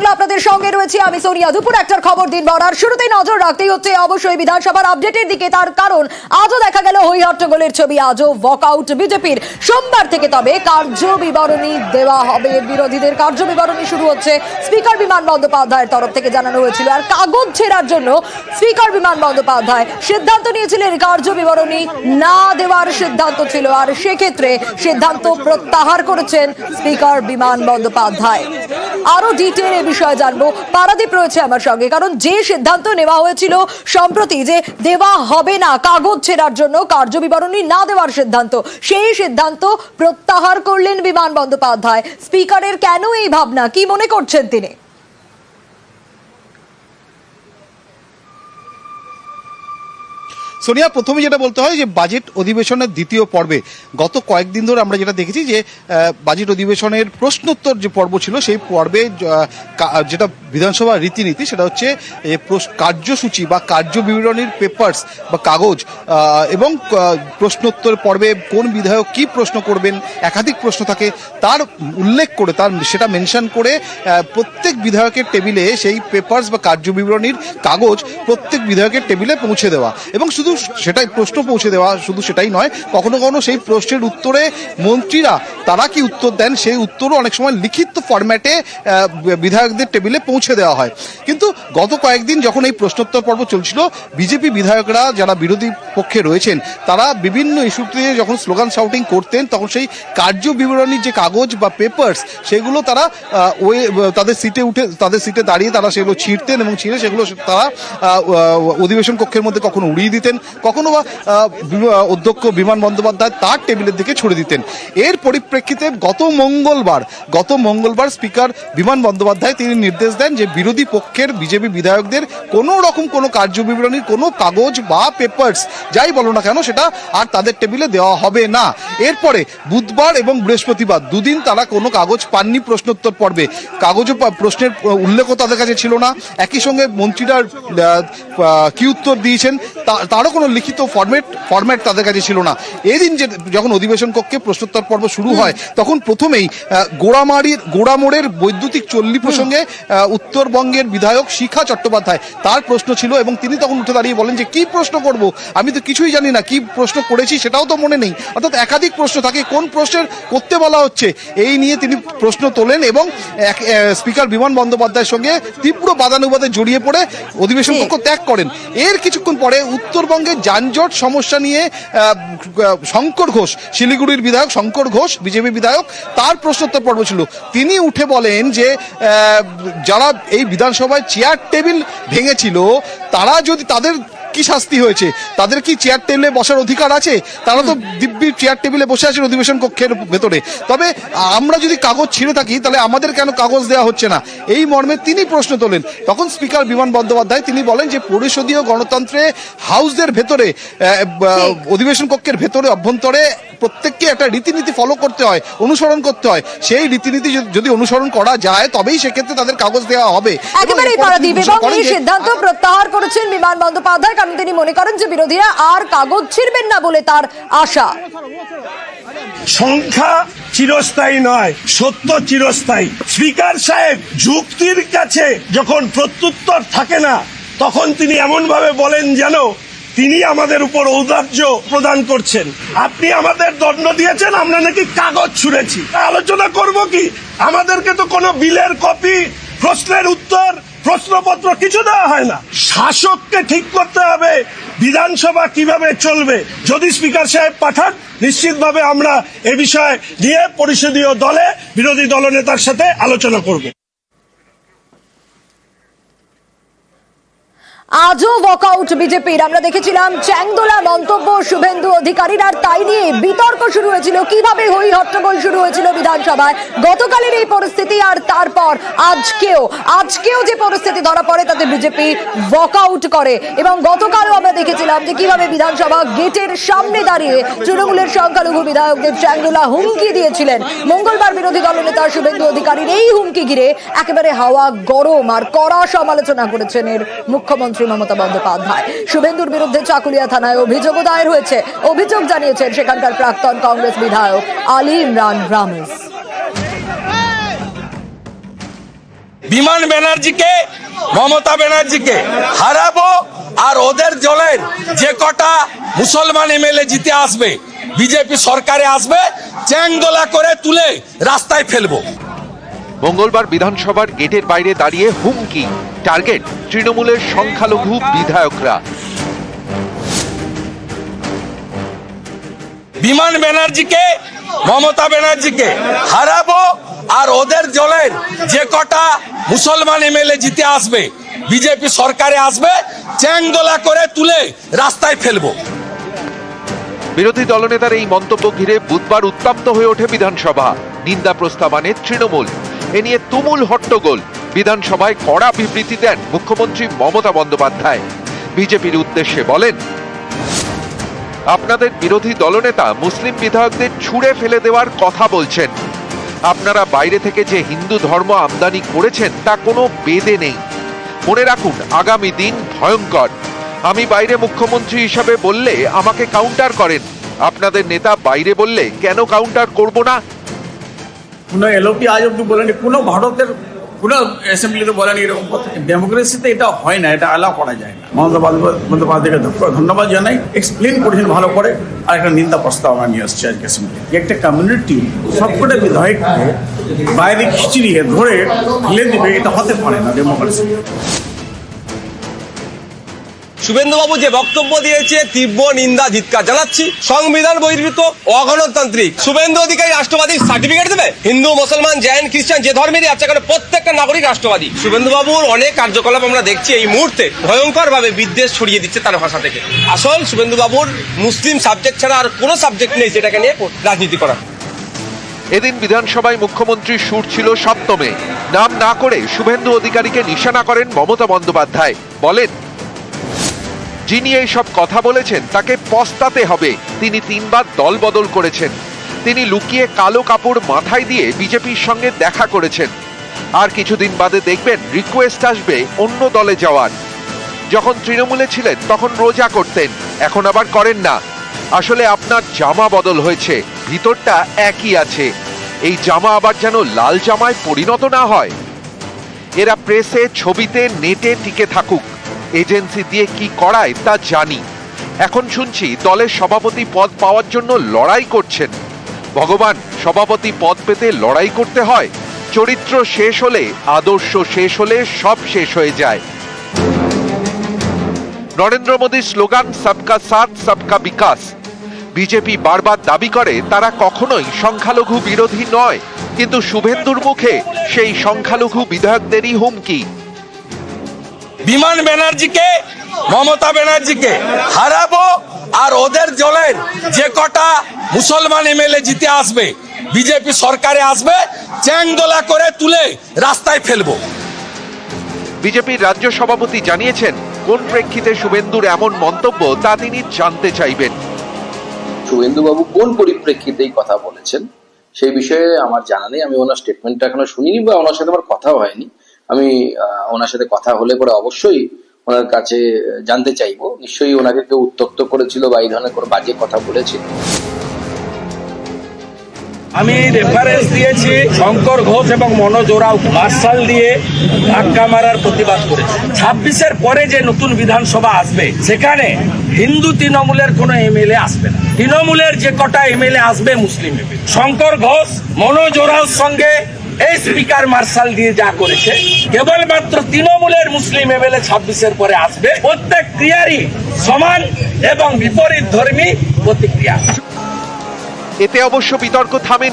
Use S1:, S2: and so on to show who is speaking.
S1: বাংলা আপনাদের সঙ্গে রয়েছে। আমি সোনিয়া দুপুর একটার খবর দিন শুরুতেই নজর রাখতেই হচ্ছে অবশ্যই বিধানসভার আপডেটের দিকে। তার কারণ, আজও দেখা গেল হই হট্টগোলের ছবি, আজও ওয়াকআউট বিজেপির। সোমবার থেকে তবে কার্য বিবরণী দেওয়া হবে। বিরোধীদের কার্য বিবরণী শুরু হচ্ছে। স্পিকার বিমান বন্দ্যোপাধ্যায়ের তরফ থেকে জানানো হয়েছিল। আর কাগজ ছেড়ার জন্য স্পিকার বিমান বন্দ্যোপাধ্যায় সিদ্ধান্ত নিয়েছিলেন কার্য বিবরণী না দেওয়ার সিদ্ধান্ত ছিল। আর সেক্ষেত্রে সিদ্ধান্ত প্রত্যাহার করেছেন স্পিকার বিমান বন্দ্যোপাধ্যায়। আরও ডিটেল বিষয়ে জানব। পারাদীপ রয়েছে আমার সঙ্গে, কারণ যে সিদ্ধান্ত নেওয়া হয়েছিল সম্প্রতি যে দেওয়া হবে না, কাগজ ছেড়ার জন্য কার্য বিবরণী না দেওয়ার সিদ্ধান্ত, সেই সিদ্ধান্ত প্রত্যাহার করলেন বিমান বন্দ্যোপাধ্যায়। স্পিকারের কেন এই ভাবনা, কি মনে করছেন তিনি?
S2: সোনিয়া, প্রথমে যেটা বলতে হয় যে বাজেট অধিবেশনের দ্বিতীয় পর্বে, গত কয়েকদিন ধরে আমরা যেটা দেখেছি যে বাজেট অধিবেশনের প্রশ্নোত্তর যে পর্ব ছিল, সেই পর্বে যেটা বিধানসভা রীতিনীতি, সেটা হচ্ছে কার্যসূচি বা কার্য বিবরণীর পেপার্স বা কাগজ এবং প্রশ্নোত্তর পর্বে কোন বিধায়ক কি প্রশ্ন করবেন, একাধিক প্রশ্ন থাকে, তার উল্লেখ করে, তার, সেটা মেনশন করে প্রত্যেক বিধায়কের টেবিলে সেই পেপার্স বা কার্য বিবরণীর কাগজ প্রত্যেক বিধায়কের টেবিলে পৌঁছে দেওয়া। এবং শুধু সেটাই প্রশ্ন পৌঁছে দেওয়া শুধু সেটাই নয়, কখনো কখনো সেই প্রশ্নের উত্তরে মন্ত্রীরা তারা কি উত্তর দেন সেই উত্তরও অনেক সময় লিখিত ফরম্যাটে বিধায়কদের টেবিলে পৌঁছে দেওয়া হয়। কিন্তু গত কয়েকদিন যখন এই প্রশ্নোত্তর পর্ব চলছিল, বিজেপি বিধায়করা যারা বিরোধী পক্ষে রয়েছেন, তারা বিভিন্ন ইস্যুতে যখন স্লোগান শাউটিং করতেন, তখন সেই কার্য বিবরণীর যে কাগজ বা পেপার্স সেগুলো তারা ওই, তাদের সিটে উঠে, তাদের সিটে দাঁড়িয়ে তারা সেগুলো ছিঁড়তেন এবং ছিঁড়ে সেগুলো তারা অধিবেশন কক্ষের মধ্যে কখনো উড়িয়ে দিতেন। কখনো বা অধ্যক্ষ বিমান বন্দ্যোপাধ্যায় তার টেবিলের দিকে ছুড়ে দিতেন। এর পরিপ্রেক্ষিতে গত মঙ্গলবার গত মঙ্গলবার স্পিকার বিমান বন্দ্যোপাধ্যায় তিনি নির্দেশ দেন যে বিরোধী পক্ষের বিজেপি বিধায়কদের কোনো রকম কোনো কার্য বিবরণীর কোনো কাগজ বা পেপার্স যাই বলো না কেন, সেটা আর তাদের টেবিলে দেওয়া হবে না। এরপরে বুধবার এবং বৃহস্পতিবার দুদিন তারা কোনো কাগজ পাননি প্রশ্নোত্তর পর্বে। কাগজও প্রশ্নের উল্লেখও তাদের কাছে ছিল না। একই সঙ্গে মন্ত্রীরা কি উত্তর দিয়েছেন তারও কোনো লিখিত ফরম্যাট ফরম্যাট তাদের কাছে ছিল না। এদিন যে যখন অধিবেশন কক্ষে প্রশ্নোত্তর পর্ব শুরু হয় তখন প্রথমেই গোড়ামারির গোড়ামোড়ের বৈদ্যুতিক চল্লি প্রসঙ্গে উত্তরবঙ্গের বিধায়ক শিখা চট্টোপাধ্যায় তার প্রশ্ন ছিল এবং তিনি তখন উঠে দাঁড়িয়ে বলেন যে কি প্রশ্ন করব? আমি তো কিছুই জানি না কি প্রশ্ন করেছি সেটাও তো মনে নেই। অর্থাৎ একাধিক প্রশ্ন থাকে কোন প্রশ্নের করতে বলা হচ্ছে এই নিয়ে তিনি প্রশ্ন তোলেন এবং এক- স্পিকার বিমান বন্দ্যোপাধ্যায়ের সঙ্গে তীব্র বাদানুবাদে জড়িয়ে পড়ে অধিবেশন কক্ষ ত্যাগ করেন। এর কিছুক্ষণ পরে উত্তরবঙ্গের যানজট সমস্যা নিয়ে শঙ্কর ঘোষ, শিলিগুড়ির বিধায়ক শঙ্কর ঘোষ, বিজেপি বিধায়ক, তার প্রশ্নোত্তর পর্ব ছিল। তিনি উঠে বলেন যে যারা এই বিধানসভায় চেয়ার টেবিল ভেঙেছিল, তারা যদি তাদের কি শাস্তি হয়েছে? তাদের কি চেয়ার টেবিলে বসার অধিকার আছে? তারা তো দিব্যি চেয়ার টেবিলে বসে আছেন অধিবেশন কক্ষের ভেতরে। তবে আমরা যদি কাগজ ছিঁড়ে থাকি তাহলে আমাদের কেন কাগজ দেওয়া হচ্ছে না? এই মর্মে তিনি প্রশ্ন তোলেন। তখন স্পিকার বিমান বন্দ্যোপাধ্যায় তিনি বলেন যে পরিষদীয় গণতন্ত্রে হাউসদের ভেতরে অধিবেশন কক্ষের ভেতরে অভ্যন্তরে প্রত্যেককে একটা রীতিনীতি ফলো করতে হয় অনুসরণ করতে হয়। সেই রীতিনীতি যদি- যদি অনুসরণ করা যায় তবেই সেক্ষেত্রে তাদের কাগজ দেওয়া হবে।
S1: একেবারেই পারাদীপ এবং এই সিদ্ধান্ত প্রত্যাহার করেছেন বিমান বন্দ্যোপাধ্যায় কারণ তিনি মনে করেন যে বিরোধীরা আর কাগজ ছিড়বেন না বলে তার আশা।
S3: সংখ্যা চিরস্থায়ী নয় সত্য চিরস্থায়ী। স্পিকার সাহেব যুক্তির কাছে যখন প্রত্যুত্তর থাকে না তখন তিনি এমন ভাবে বলেন যেন তিনি আমাদের উপর ঔদার্য প্রদান করছেন। আপনি আমাদের দণ্ড দিয়েছেন, আমরা নাকি কাগজ ছুঁড়েছি। আলোচনা করব কি? আমাদেরকে তো কোনো বিলের কপি, প্রশ্নের উত্তর, প্রশ্নপত্র কিছু দেওয়া হয় না। শাসককে ঠিক করতে হবে, বিধানসভা কীভাবে চলবে। যদি স্পিকার সাহেব পাঠান, নিশ্চিতভাবে আমরা এ বিষয়ে নিয়ে পরিষদীয় দলে, বিরোধী দলনেতার সাথে আলোচনা করব।
S1: আজও ওয়াকআউট বিজেপির। আমরা দেখেছিলাম চ্যাংদোলা মন্তব্য শুভেন্দু অধিকারীর, আর তাই নিয়ে বিতর্ক শুরু হয়েছিল। কীভাবে হই হট্টগোল শুরু হয়েছিল বিধানসভায়? গতকালের এই পরিস্থিতি, আর তারপর আজকেও আজকেও যে পরিস্থিতি ধরা পড়ে, তাতে বিজেপি ওয়াকআউট করে। এবং গতকালও আমরা দেখেছিলাম যে কীভাবে বিধানসভা গেটের সামনে দাঁড়িয়ে তৃণমূলের সংখ্যালঘু বিধায়কদের চ্যাংদোলা হুমকি দিয়েছিলেন। মঙ্গলবার বিরোধী দলনেতা শুভেন্দু অধিকারীর এই হুমকি ঘিরে একেবারে হাওয়া গরম, আর কড়া সমালোচনা করেছেন এর মুখ্যমন্ত্রী। মমতা বন্দ্যোপাধ্যায়। শুভেন্দুর বিরুদ্ধে চাকুলিয়া থানায় অভিযোগও দায়ের হয়েছে। অভিযোগ জানিয়েছেন সেখানকার প্রাক্তন কংগ্রেস বিধায়ক আলী ইমরান রামেশ।
S4: বিমান ব্যানার্জিকে, মমতা ব্যানার্জিকে হারাবো আর ওদের জলের যে কটা মুসলমান এমএলএ জিতে আসবে, বিজেপি সরকারে আসবে, চ্যাংদোলা করে তুলে রাস্তায় ফেলব।
S5: মঙ্গলবার বিধানসভার গেটের বাইরে দাঁড়িয়ে হুমকি। টার্গেট তৃণমূলের সংখ্যালঘু বিধায়করা।
S4: বিমান ব্যানার্জিকে মমতা ব্যানার্জিকে হারাবো আর ওদের জলের যে কটা মুসলমান এমএলএ জিতে আসবে বিজেপি সরকারে আসবে চ্যাংদোলা করে তুলে রাস্তায় ফেলব।
S5: বিরোধী দলনেতার এই মন্তব্য ঘিরে বুধবার উত্তপ্ত হয়ে ওঠে বিধানসভা। নিন্দা প্রস্তাব আনে তৃণমূল। এ নিয়ে তুমুল হট্টগোল। বিধানসভায় কড়া বিবৃতি দেন মুখ্যমন্ত্রী মমতা বন্দ্যোপাধ্যায়। বিজেপির উদ্দেশ্যে বলেন, আপনাদের বিরোধী দলনেতা মুসলিম বিধায়কদের ছুঁড়ে ফেলে দেওয়ার কথা বলছেন। আপনারা বাইরে থেকে যে হিন্দু ধর্ম আমদানি করেছেন, তা কোনো বেদে নেই। মনে রাখুন, আগামী দিন ভয়ঙ্কর। আমি বাইরে মুখ্যমন্ত্রী হিসাবে বললে আমাকে কাউন্টার করেন। আপনাদের নেতা বাইরে বললে কেন কাউন্টার করব না?
S6: কোনো এলওপি আজ অব্দি বলেনি, কোনো ভারতের কোনো অ্যাসেম্বলিতে বলেনি এরকম ডেমোক্রেসিতে এটা হয় না, এটা অ্যালাউ করা যায় না। মমতা বন্দ্যোপাধ্যায়কে ধন্যবাদ জানাই। এক্সপ্লেন করেছেন ভালো করে, আর একটা নিন্দা প্রস্তাব আমরা নিয়ে আসছি আজকে অ্যাসেম্বলি একটা কমিউনিটি সবকটা বিধায়ককে বাইরে খিচড়িয়ে ধরে ফেলে দেবে, এটা হতে পারে না ডেমোক্রেসি
S7: শুভেন্দুবাবু যে বক্তব্য দিয়েছে, তীব্র নিন্দা ধিৎকার জানাচ্ছি। সংবিধান বহির্ভূত অগণতান্ত্রিক। শুভেন্দু অধিকারী রাষ্ট্রবাদী সার্টিফিকেট দেবে? হিন্দু, মুসলমান, জৈন, খ্রিস্টান, যে ধর্মেরই আছে কারণ প্রত্যেকটা নাগরিক রাষ্ট্রবাদী। শুভেন্দুবাবুর অনেক কার্যকলাপ আমরা দেখছি এই মুহূর্তে। ভয়ঙ্কর ভাবে বিদ্বেষ ছড়িয়ে দিচ্ছে তার ভাষা থেকে। আসল শুভেন্দুবাবুর মুসলিম সাবজেক্ট ছাড়া আর কোনো সাবজেক্ট নেই যেটাকে নিয়ে রাজনীতি করা।
S5: এদিন বিধানসভায় মুখ্যমন্ত্রীর সুর ছিল সপ্তমে। নাম না করে শুভেন্দু অধিকারীকে নিশানা করেন মমতা বন্দ্যোপাধ্যায়। বলেন যিনি এই সব কথা বলেছেন, তাকে পস্তাতে হবে। তিনি তিনবার দল বদল করেছেন। তিনি লুকিয়ে কালো কাপড় মাথায় দিয়ে বিজেপির সঙ্গে দেখা করেছেন। আর কিছুদিন বাদে দেখবেন রিকোয়েস্ট আসবে অন্য দলে যাওয়ার। যখন তৃণমূলে ছিলেন, তখন রোজা করতেন। এখন আবার করেন না। আসলে আপনার জামা বদল হয়েছে। ভিতরটা একই আছে। এই জামা আবার যেন লাল জামায় পরিণত না হয়। এরা প্রেসে ছবিতে নেটে টিকে থাকুক। এজেন্সি দিয়ে কি করায় তা জানি। এখন শুনছি দলের সভাপতি পদ পাওয়ার জন্য লড়াই করছেন। ভগবান, সভাপতি পদ পেতে লড়াই করতে হয়। চরিত্র শেষ হলে, আদর্শ শেষ হলে সব শেষ হয়ে যায়। নরেন্দ্র মোদীর স্লোগান, সবকা সাথ, সবকা বিকাশ বিজেপি বারবার দাবি করে, তারা কখনোই সংখ্যালঘু বিরোধী নয়। কিন্তু শুভেন্দুর মুখে সেই সংখ্যালঘু বিধায়কদেরই হুমকি।
S4: বিমান ব্যানার্জিকে মমতা ব্যানার্জিকে হারাবো আর ওদের দলের যে কটা মুসলমান এমএলএ জিতে আসবে বিজেপি সরকারে আসবে চ্যাংদোলা করে তুলে রাস্তায় ফেলব।
S5: বিজেপির রাজ্য সভাপতি জানিয়েছেন কোন প্রেক্ষিতে শুভেন্দুর এমন মন্তব্য তা তিনি জানতে চাইবেন।
S8: শুভেন্দুবাবু কোন পরিপ্রেক্ষিতে এই কথা বলেছেন? সেই বিষয়ে আমার জানা নেই আমি ওনার স্টেটমেন্টটা এখনও শুনিনি বা ওনার সাথে আমার কথাও হয়নি। আমি ওনার সাথে কথা হলে পরে অবশ্যই ওনার কাছে জানতে চাইব। নিশ্চয়ই ওনাকে কেউ উত্তক্ত করেছিল বা এই ধরনের কোনো বাজে কথা বলেছিল
S6: আমি রেফারেন্স দিয়েছি শঙ্কর ঘোষ এবং মনোজ ওরাও মার্শাল দিয়ে ধাক্কা মারার প্রতিবাদ করেছে। ছাব্বিশের পরে যে নতুন বিধানসভা আসবে, সেখানে হিন্দু তৃণমূলের কোনো এমএলএ আসবে না। তৃণমূলের যে কটা এমএলএ আসবে মুসলিম। শঙ্কর ঘোষ, মনোজ ওরাওর সঙ্গে এই স্পিকার মার্শাল দিয়ে যা করেছে, কেবলমাত্র তৃণমূলের মুসলিম এমএলএ ছাব্বিশের পরে আসবে। প্রত্যেক ক্রিয়ারই সমান এবং বিপরীত ধর্মী প্রতিক্রিয়া।
S5: এতে অবশ্য বিতর্ক থামেনি।